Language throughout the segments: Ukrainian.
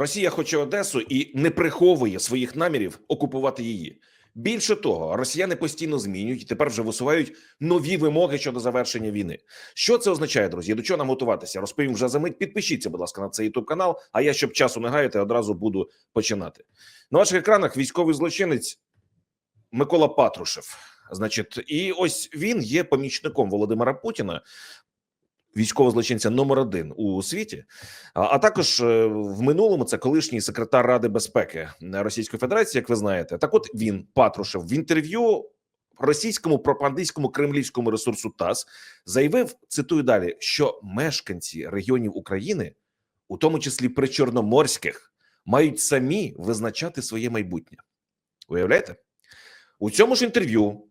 Росія хоче Одесу і не приховує своїх намірів окупувати її. Більше того, росіяни постійно змінюють і тепер вже висувають нові вимоги щодо завершення війни. Що це означає, друзі? До чого нам готуватися? Розповім вже за мить. Підпишіться, будь ласка, на цей youtube канал. А я, щоб часу не гаяти, одразу буду починати. На ваших екранах військовий злочинець Микола Патрушев. Значить, і ось він є помічником Володимира Путіна, військового злочинця номер один у світі. А, також е, в минулому це колишній секретар Ради безпеки Російської Федерації, як ви знаєте. Так, от він Патрушев в інтерв'ю російському пропагандистському кремлівському ресурсу ТАСС заявив, цитую далі, що мешканці регіонів України, у тому числі причорноморських, мають самі визначати своє майбутнє. Уявляєте? У цьому ж інтерв'ю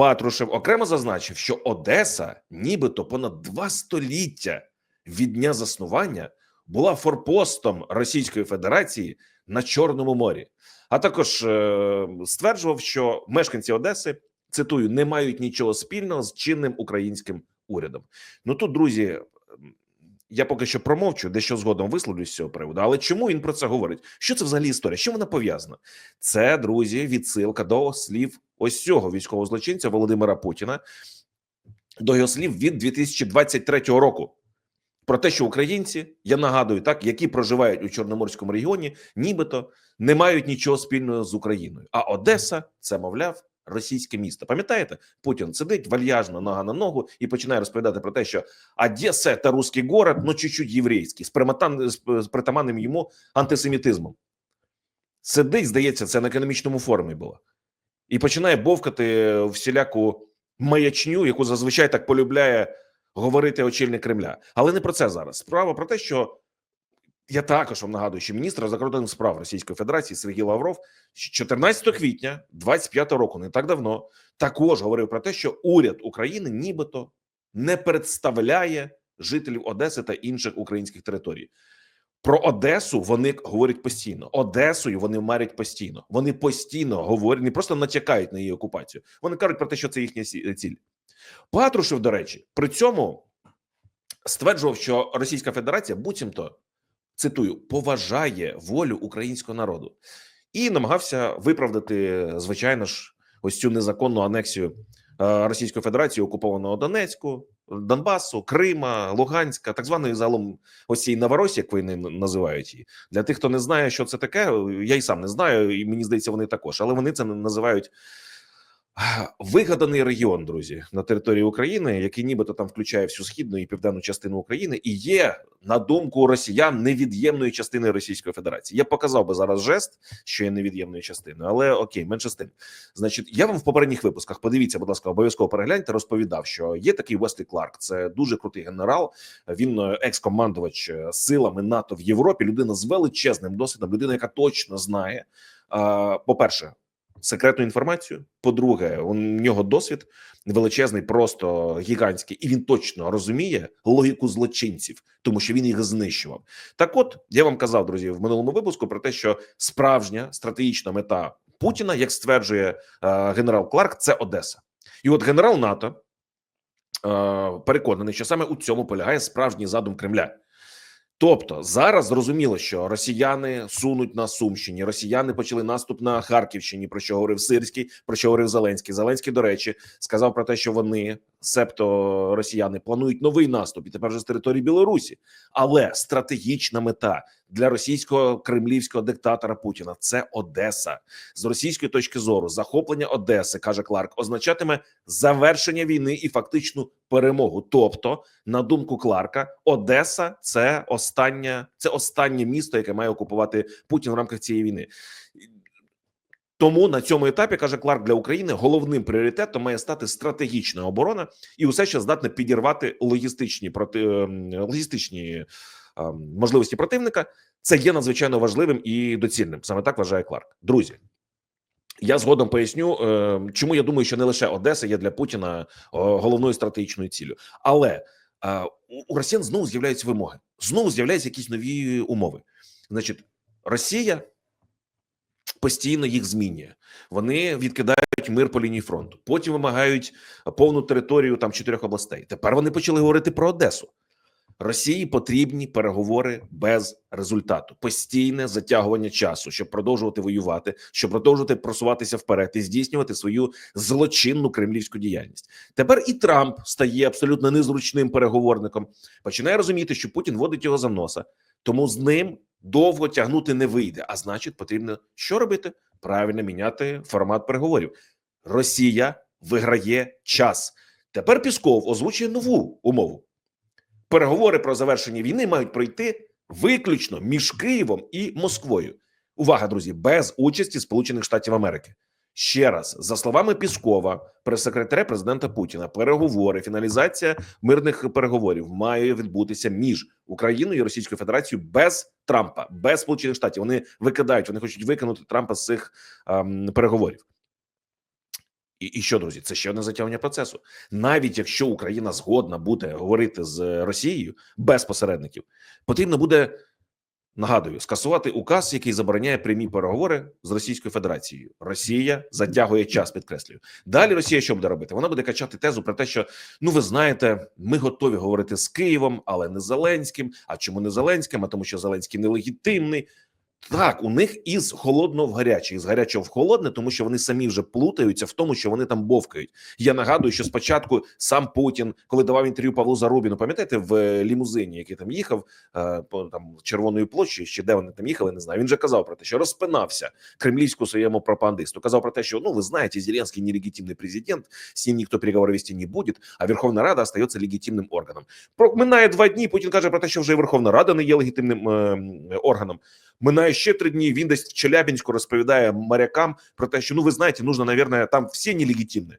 Патрушев окремо зазначив, що Одеса, нібито понад два століття від дня заснування, була форпостом Російської Федерації на Чорному морі. А також е, стверджував, що мешканці Одеси цитую не мають нічого спільного з чинним українським урядом. Ну тут, друзі, я поки що промовчу, дещо згодом висловлюсь з цього приводу. Але чому він про це говорить? Що це взагалі історія? Що вона пов'язана? Це друзі, відсилка до слів ось цього військового злочинця Володимира Путіна, до його слів від 2023 року. Про те, що українці, я нагадую, так які проживають у Чорноморському регіоні, нібито не мають нічого спільного з Україною. А Одеса це, мовляв, російське місто. Пам'ятаєте, Путін сидить вальяжно нога на ногу і починає розповідати про те, що Одеса – це русський город, ну чуть-чуть єврейський, з приматан з притаманним йому антисемітизмом. Сидить, здається, це на економічному форумі було, і починає бовкати всіляку маячню, яку зазвичай так полюбляє говорити очільник Кремля. Але не про це зараз. Справа про те, що я також вам нагадую, що міністр закордонних справ Російської Федерації Сергій Лавров 14 квітня 25 року, не так давно, також говорив про те, що уряд України нібито не представляє жителів Одеси та інших українських територій. Про Одесу вони говорять постійно. Одесою вони марять постійно. Вони постійно говорять, не просто натякають на її окупацію. Вони кажуть про те, що це їхня ціль. Патрушев, до речі, при цьому стверджував, що Російська Федерація буцімто цитую поважає волю українського народу і намагався виправдати, звичайно ж, ось цю незаконну анексію е, Російської Федерації окупованого Донецьку, Донбасу, Крима, Луганська, так званої загалом ось цієї Новоросії, як вони називають її. Для тих, хто не знає, що це таке, я й сам не знаю, і мені здається, вони також, але вони це називають вигаданий регіон, друзі, на території України, який нібито там включає всю східну і південну частину України, і є на думку росіян невід'ємною частиною Російської Федерації. Я показав би зараз жест, що є невід'ємною частиною, але окей, менше з тим. Значить, я вам в попередніх випусках подивіться, будь ласка, обов'язково перегляньте. Розповідав, що є такий Веслі Кларк. Це дуже крутий генерал. Він е, екс-командувач е, силами НАТО в Європі. Людина з величезним досвідом, людина, яка точно знає. е, По-перше, секретну інформацію. По-друге, у нього досвід величезний, просто гігантський, і він точно розуміє логіку злочинців, тому що він їх знищував. Так, от я вам казав, друзі, в минулому випуску про те, що справжня стратегічна мета Путіна, як стверджує е, генерал Кларк, це Одеса. І от генерал НАТО е, переконаний, що саме у цьому полягає справжній задум Кремля. Тобто зараз зрозуміло, що росіяни сунуть на Сумщині. Росіяни почали наступ на Харківщині. Про що говорив Сирський, про що говорив Зеленський. Зеленський, до речі, сказав про те, що вони, себто росіяни, планують новий наступ і тепер вже з території Білорусі. Але стратегічна мета для російського кремлівського диктатора Путіна це Одеса. З російської точки зору захоплення Одеси каже Кларк означатиме завершення війни і фактичну перемогу. Тобто, на думку Кларка, Одеса це останнє, це останнє місто, яке має окупувати Путін в рамках цієї війни. Тому на цьому етапі каже Кларк для України головним пріоритетом має стати стратегічна оборона і усе, що здатне підірвати логістичні проти ем, логістичні ем, можливості противника. Це є надзвичайно важливим і доцільним. Саме так вважає Кларк. Друзі. Я згодом поясню, е, чому я думаю, що не лише Одеса є для Путіна е, головною стратегічною ціллю, але е, у росіян знову з'являються вимоги, знову з'являються якісь нові умови. Значить, Росія постійно їх змінює. Вони відкидають мир по лінії фронту. Потім вимагають повну територію там чотирьох областей. Тепер вони почали говорити про Одесу. Росії потрібні переговори без результату, постійне затягування часу, щоб продовжувати воювати, щоб продовжувати просуватися вперед і здійснювати свою злочинну кремлівську діяльність. Тепер і Трамп стає абсолютно незручним переговорником. Починає розуміти, що Путін водить його за носа, тому з ним довго тягнути не вийде. А значить, потрібно що робити? Правильно міняти формат переговорів. Росія виграє час. Тепер Пісков озвучує нову умову. Переговори про завершення війни мають пройти виключно між Києвом і Москвою. Увага, друзі, без участі Сполучених Штатів Америки. Ще раз, за словами Піскова, прес-секретаря президента Путіна, переговори, фіналізація мирних переговорів має відбутися між Україною і Російською Федерацією без Трампа, без Сполучених Штатів. Вони викидають, вони хочуть викинути Трампа з цих ем, переговорів. І, і що, друзі, це ще одне затягування процесу. Навіть якщо Україна згодна буде говорити з Росією без посередників, потрібно буде нагадую скасувати указ, який забороняє прямі переговори з Російською Федерацією. Росія затягує час, підкреслюю. Далі Росія що буде робити? Вона буде качати тезу про те, що ну ви знаєте, ми готові говорити з Києвом, але не Зеленським. А чому не Зеленським? А тому, що Зеленський нелегітимний. Так, у них із холодного в гаряче, із гарячого в холодне, тому що вони самі вже плутаються в тому, що вони там бовкають. Я нагадую, що спочатку сам Путін, коли давав інтерв'ю Павлу Зарубіну, пам'ятаєте, в лімузині, який там їхав е, по там червоною площі, ще де вони там їхали, не знаю. Він же казав про те, що розпинався кремлівську своєму пропагандисту. Казав про те, що ну ви знаєте, Зеленський нелегітимний президент, з ним ніхто переговори вести не буде, а Верховна Рада остається легітимним органом. Про минає два дні. Путін каже про те, що вже Верховна Рада не є легітимним е, органом. Минає ще три дні. Він десь в Челябинську розповідає морякам про те, що ну ви знаєте, нужно, наверное, там всі нелегітимні.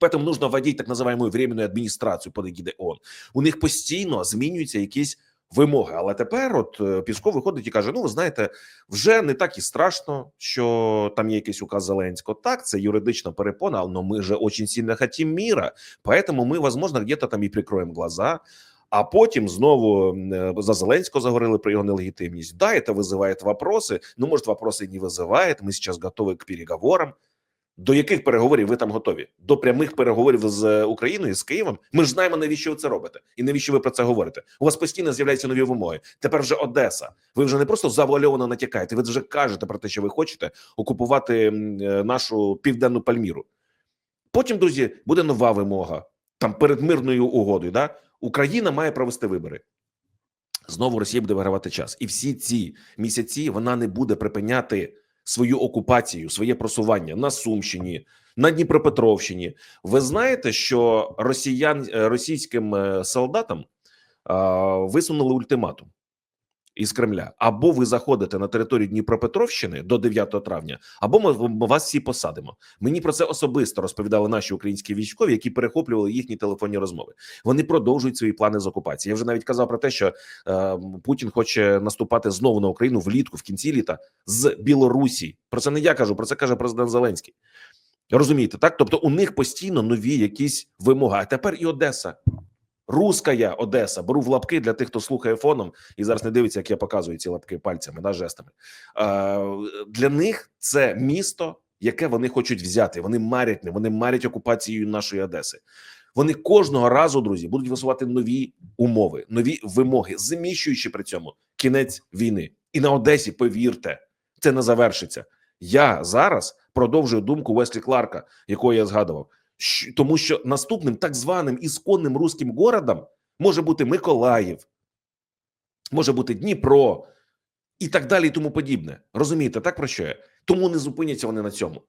Поэтому нужно вводить так називаємо временну адміністрацію під егідою ООН. У них постійно змінюються якісь вимоги. Але тепер, от е, Пісков виходить і каже: Ну, ви знаєте, вже не так і страшно, що там є якийсь указ Зеленського. Так, це юридична перепона, але ми же очень сильно хотим мира. Поэтому ми, возможно, где-то там і прикроємо глаза А потім знову е, за Зеленського заговорили про його нелегітимність. Да, это вызывает вопросы. Ну, может, вопросы и не вызывает. Ми сейчас готові к переговорам. До яких переговорів ви там готові? До прямих переговорів з Україною з Києвом? Ми ж знаємо, навіщо ви це робите, і навіщо ви про це говорите? У вас постійно з'являються нові вимоги. Тепер вже Одеса. Ви вже не просто завуальовано натякаєте. Ви вже кажете про те, що ви хочете окупувати м, е, нашу південну Пальміру. Потім, друзі, буде нова вимога там перед мирною угодою. Да? Україна має провести вибори. Знову Росія буде вигравати час, і всі ці місяці вона не буде припиняти свою окупацію, своє просування на Сумщині, на Дніпропетровщині. Ви знаєте, що росіян е, російським е, солдатам висунули ультиматум із Кремля: або ви заходите на територію Дніпропетровщини до 9 травня, або ми, вас всі посадимо. Мені про це особисто розповідали наші українські військові, які перехоплювали їхні телефонні розмови. Вони продовжують свої плани з окупації. Я вже навіть казав про те, що е, Путін хоче наступати знову на Україну влітку в кінці літа з Білорусі. Про це не я кажу, про це каже президент Зеленський. Розумієте, так? Тобто у них постійно нові якісь вимоги. А тепер і Одеса. Руская Одеса. Беру в лапки для тих, хто слухає фоном і зараз не дивиться, як я показую ці лапки пальцями, да, жестами. Е, для них це місто, яке вони хочуть взяти. Вони марять ним, вони марять окупацією нашої Одеси. Вони кожного разу, друзі, будуть висувати нові умови, нові вимоги, заміщуючи при цьому кінець війни. І на Одесі, повірте, це не завершиться. Я зараз продовжую думку Веслі Кларка, якого я згадував. Тому що наступним так званим ісконним руським городом може бути Миколаїв, може бути Дніпро і так далі, і тому подібне. Розумієте, так про що я? Тому не зупиняться вони на цьому.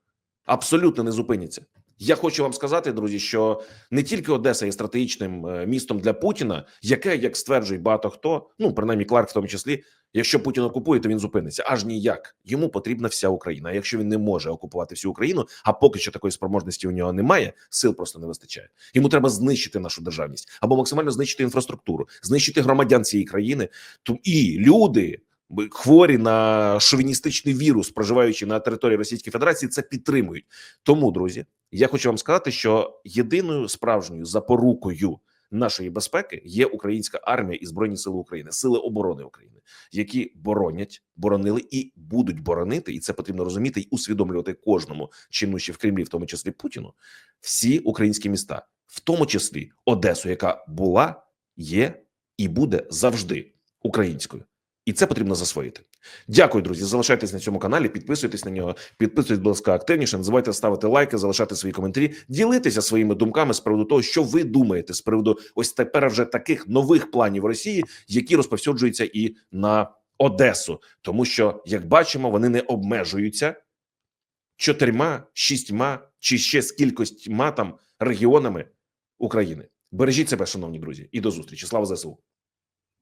Абсолютно не зупиняться. Я хочу вам сказати, друзі, що не тільки Одеса є стратегічним е, містом для Путіна, яке, як стверджують багато хто, ну принаймні Кларк в тому числі, якщо Путін окупує, то він зупиниться. Аж ніяк. Йому потрібна вся Україна. А якщо він не може окупувати всю Україну, а поки що такої спроможності у нього немає, сил просто не вистачає. Йому треба знищити нашу державність або максимально знищити інфраструктуру, знищити громадян цієї країни. Ту- і люди. Хворі на шовіністичний вірус, проживаючи на території Російської Федерації, це підтримують. Тому, друзі, я хочу вам сказати, що єдиною справжньою запорукою нашої безпеки є українська армія і збройні сили України, сили оборони України, які боронять, боронили і будуть боронити, і це потрібно розуміти і усвідомлювати кожному чинніші в Кремлі, в тому числі Путіну, всі українські міста, в тому числі Одесу, яка була, є і буде завжди українською. І це потрібно засвоїти. Дякую, друзі. Залишайтесь на цьому каналі, підписуйтесь на нього, підписуйтесь, будь ласка, активніше. Не забувайте ставити лайки, залишати свої коментарі, ділитися своїми думками з приводу того, що ви думаєте з приводу ось тепер вже таких нових планів Росії, які розповсюджуються і на Одесу, тому що, як бачимо, вони не обмежуються чотирма, шістьма чи ще з кількостьма там регіонами України. Бережіть себе, шановні друзі, і до зустрічі. Слава ЗСУ.